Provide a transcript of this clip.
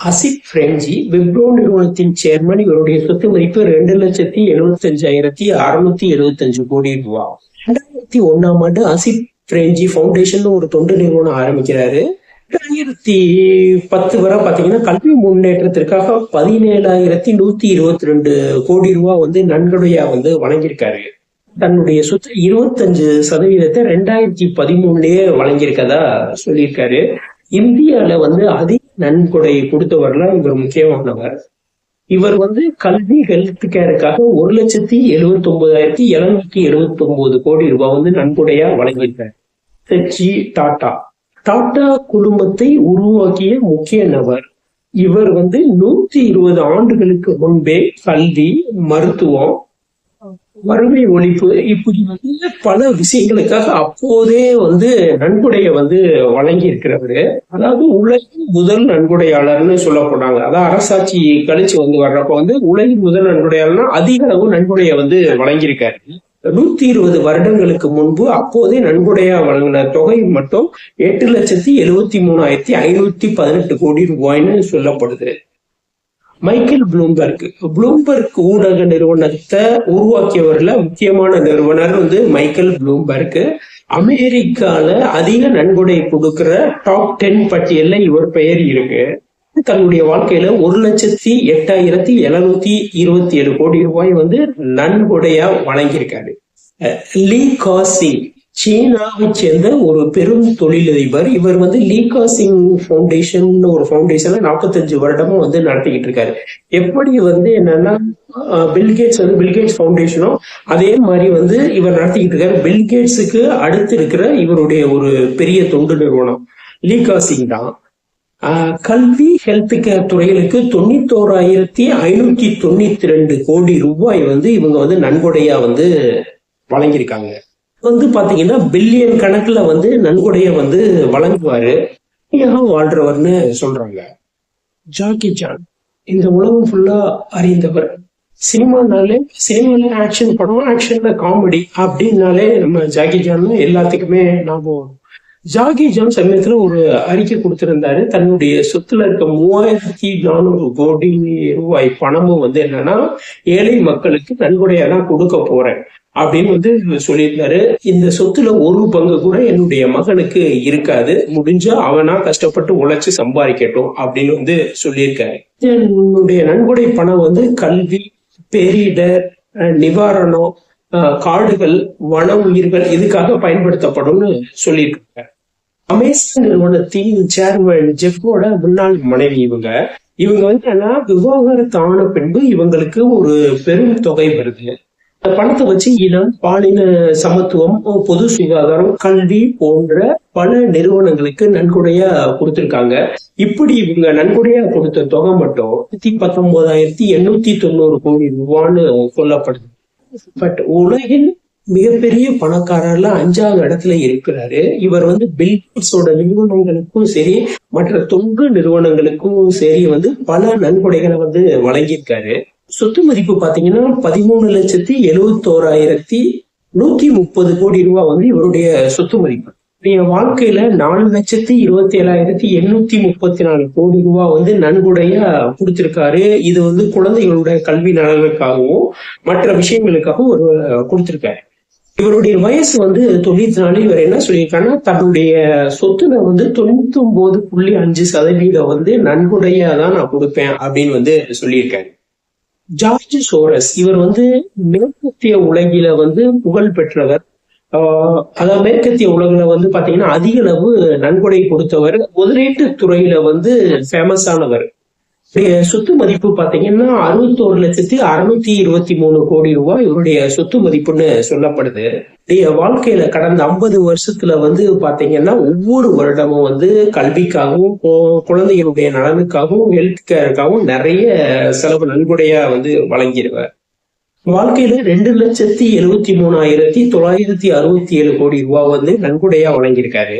அசித் பிரெஞ்சி விப்ரோ நிறுவனத்தின் சேர்மன் இவருடைய சொத்து மதிப்பு ரெண்டு லட்சத்தி எழுபத்தி அஞ்சாயிரத்தி அறுநூத்தி எழுபத்தஞ்சு கோடி ரூபாய் ரெண்டாயிரத்தி ஒன்னாம் ஆண்டு அசித் பிரெஞ்சி ஃபவுண்டேஷன் ஒரு தொண்டு நிறுவனம் ஆரம்பிக்கிறாரு. ரெண்டாயிரத்தி பத்து வரை பாத்தீங்கன்னா கல்வி முன்னேற்றத்திற்காக பதினேழாயிரத்தி நூத்தி இருபத்தி ரெண்டு கோடி ரூபாய் வந்து நன்கொடையா வந்து வழங்கியிருக்காரு. தன்னுடைய சொத்து இருபத்தஞ்சு சதவீதத்தை ரெண்டாயிரத்தி பதிமூணுலயே வழங்கியிருக்கதா சொல்லியிருக்காரு. இந்தியால வந்து அதிக நன்கொடை கொடுத்தவர்ல இவர் முக்கியமானவர். இவர் வந்து கல்வி ஹெல்த் கேருக்காக ஒரு லட்சத்தி எழுபத்தி ஒன்பதாயிரத்தி எழுநூத்தி எழுபத்தி ஒன்பது கோடி ரூபாய் வந்து நன்கொடையா வழங்கியிருக்கார். செச்சி டாடா டாடா குழுமத்தை உருவாக்கிய முக்கிய நபர். இவர் வந்து நூத்தி இருபது ஆண்டுகளுக்கு முன்பே கல்வி மருத்துவம் வறுமை ஒழிப்பு இப்படி வந்து பல விஷயங்களுக்காக அப்போதே வந்து நன்கொடையை வந்து வழங்கி இருக்கிறவர் அதாவது உலகின் முதல் நன்கொடையாளர்னு சொல்ல போனாங்க அதாவது அரசாட்சி கழிச்சு வந்து வர்றப்ப வந்து உலகின் முதல் நன்கொடையாளர்னா அதிக அளவு நன்கொடையை வந்து வழங்கியிருக்காரு. நூத்தி இருபது வருடங்களுக்கு முன்பு அப்போதே நன்கொடையா வழங்கின தொகை மட்டும் எட்டு லட்சத்தி எழுபத்தி மூணாயிரத்தி ஐநூத்தி பதினெட்டு கோடி ரூபாய்னு சொல்லப்படுது. Michael Bloomberg. ப்ளூம்பர்க் ஊடக நிறுவனத்தை உருவாக்கியவர்ல முக்கியமான நிறுவனர் வந்து மைக்கேல் ப்ளூம்பர்க். அமெரிக்கால அதிக நன்கொடை கொடுக்கிற டாப் டென் பட்டியல்ல இவர் பெயர் இருக்கு. தன்னுடைய வாழ்க்கையில ஒரு லட்சத்தி எட்டாயிரத்தி எழுநூத்தி இருபத்தி ஏழு கோடி ரூபாய் வந்து நன்கொடையா வழங்கியிருக்காரு. லீ காசி சீனாவை சேர்ந்த ஒரு பெரும் தொழிலதிபர். இவர் வந்து லீகா சிங் ஃபவுண்டேஷன் ஒரு ஃபவுண்டேஷன்ல நாற்பத்தஞ்சு வருடமும் வந்து நடத்திக்கிட்டு இருக்காரு. எப்படி வந்து என்னன்னா பில்கேட்ஸ் வந்து பில்கேட்ஸ் ஃபவுண்டேஷனும் அதே மாதிரி வந்து இவர் நடத்திக்கிட்டு இருக்காரு. பில்கேட்ஸுக்கு அடுத்து இருக்கிற இவருடைய ஒரு பெரிய தொண்டு நிறுவனம் லீகா சிங் தான். கல்வி ஹெல்த் கேர் துறைகளுக்கு தொண்ணூத்தோராயிரத்தி ஐநூத்தி தொண்ணூத்தி ரெண்டு கோடி ரூபாய் வந்து இவங்க வந்து நன்கொடையா வந்து வழங்கியிருக்காங்க. வந்து பாத்தீங்கன்னா பில்லியன் கணக்குல வந்து நன்கொடைய வந்து வழங்குவாரு. வாழ்றவர்னு சொல்றாங்க. ஜாக்கி ஜான் இந்த உலகம் ஃபுல்லா அறிந்தவர். சினிமானாலே சினிமால ஆக்ஷன் படம் ஆக்ஷன்ல காமெடி அப்படின்னாலே நம்ம ஜாக்கி ஜான் எல்லாத்துக்குமே ஞாபகம் ஜாகி ஜான் சமயத்துல ஒரு அறிக்கை கொடுத்திருந்தாரு. தன்னுடைய சொத்துல இருக்க மூவாயிரத்தி நானூறு கோடி ரூபாய் பணமும் வந்து என்னன்னா ஏழை மக்களுக்கு நன்கொடையா தான் கொடுக்க போறேன் அப்படின்னு வந்து சொல்லியிருந்தாரு. இந்த சொத்துல ஒரு பங்கு கூட என்னுடைய மகனுக்கு இருக்காது. முடிஞ்சா அவனா கஷ்டப்பட்டு உழைச்சு சம்பாதிக்கட்டும் அப்படின்னு வந்து சொல்லியிருக்காரு. என்னுடைய நன்கொடை பணம் வந்து கல்வி பேரிடர் நிவாரணம் காடுகள் வன உயிர்கள் இதுக்காக பயன்படுத்தப்படும்னு சொல்லியிருக்காங்க அமேசான் நிறுவனத்தின் சேர்மன் ஜெஃபோட முன்னாள் மனைவி இவங்க. இவங்க வந்து என்ன விவாகரத்து ஆன பின்பு இவங்களுக்கு ஒரு பெரும் தொகை வருது. அந்த பணத்தை வச்சு இனம் பாலின சமத்துவம் பொது சுகாதாரம் கல்வி போன்ற பல நிறுவனங்களுக்கு நன்கொடையா கொடுத்திருக்காங்க. இப்படி இவங்க நன்கொடையா கொடுத்த தொகை மட்டும் நூத்தி பத்தொன்பதாயிரத்தி எண்ணூத்தி தொண்ணூறு கோடி ரூபான்னு சொல்லப்படுது. பட் உலகின் மிகப்பெரிய பணக்காரர்ல அஞ்சாவது இடத்துல இருக்கிறாரு. இவர் வந்து பில்கேட்ஸோட நிறுவனங்களுக்கும் சரி மற்ற தொங்கு நிறுவனங்களுக்கும் சரி வந்து பல நன்கொடைகளை வந்து வழங்கியிருக்காரு. சொத்து மதிப்பு பாத்தீங்கன்னா பதிமூணு லட்சத்தி எழுவத்தோராயிரத்தி நூத்தி முப்பது கோடி ரூபாய் வந்து இவருடைய சொத்து மதிப்பு. என் வாழ்க்கையில நாலு லட்சத்தி இருபத்தி ஏழாயிரத்தி எண்ணூத்தி முப்பத்தி நாலு கோடி ரூபாய் வந்து நன்கொடையா கொடுத்திருக்காரு. இது வந்து குழந்தைகளுடைய கல்வி நலனுக்காகவும் மற்ற விஷயங்களுக்காகவும் ஒரு கொடுத்திருக்காரு. இவருடைய வயசு வந்து தொண்ணூத்தி நாலு இவர் என்ன சொல்லியிருக்காருன்னா தன்னுடைய சொத்துல வந்து தொண்ணூத்தி ஒன்பது புள்ளி அஞ்சு சதவீதம் வந்து நன்கொடையா தான் நான் கொடுப்பேன் அப்படின்னு வந்து சொல்லியிருக்காரு. ஜார்ஜ் சோரஸ் இவர் வந்து மேற்கத்திய உலகில வந்து புகழ் பெற்றவர். அதாவது மேற்கத்திய உலகில வந்து பாத்தீங்கன்னா அதிக அளவு நன்கொடை கொடுத்தவர். முதலீட்டு துறையில வந்து ஃபேமஸ் ஆனவர். சொத்து மதிப்பு பாத்தீங்கன்னா அறுபத்தோரு லட்சத்தி அறுநூத்தி இருபத்தி மூணு கோடி ரூபாய் இவருடைய சொத்து மதிப்புன்னு சொல்லப்படுது. வாழ்க்கையில கடந்த ஐம்பது வருஷத்துல வந்து பாத்தீங்கன்னா ஒவ்வொரு வருடமும் வந்து கல்விக்காகவும் குழந்தைகளுடைய நலனுக்காகவும் ஹெல்த் கேருக்காகவும் நிறைய செலவு நன்கொடையா வந்து வழங்கிடுவார் வாழ்க்கையில ரெண்டு லட்சத்தி எழுபத்தி மூணாயிரத்தி தொள்ளாயிரத்தி அறுபத்தி ஏழு கோடி ரூபாய் வந்து நன்கொடையா வழங்கியிருக்காரு.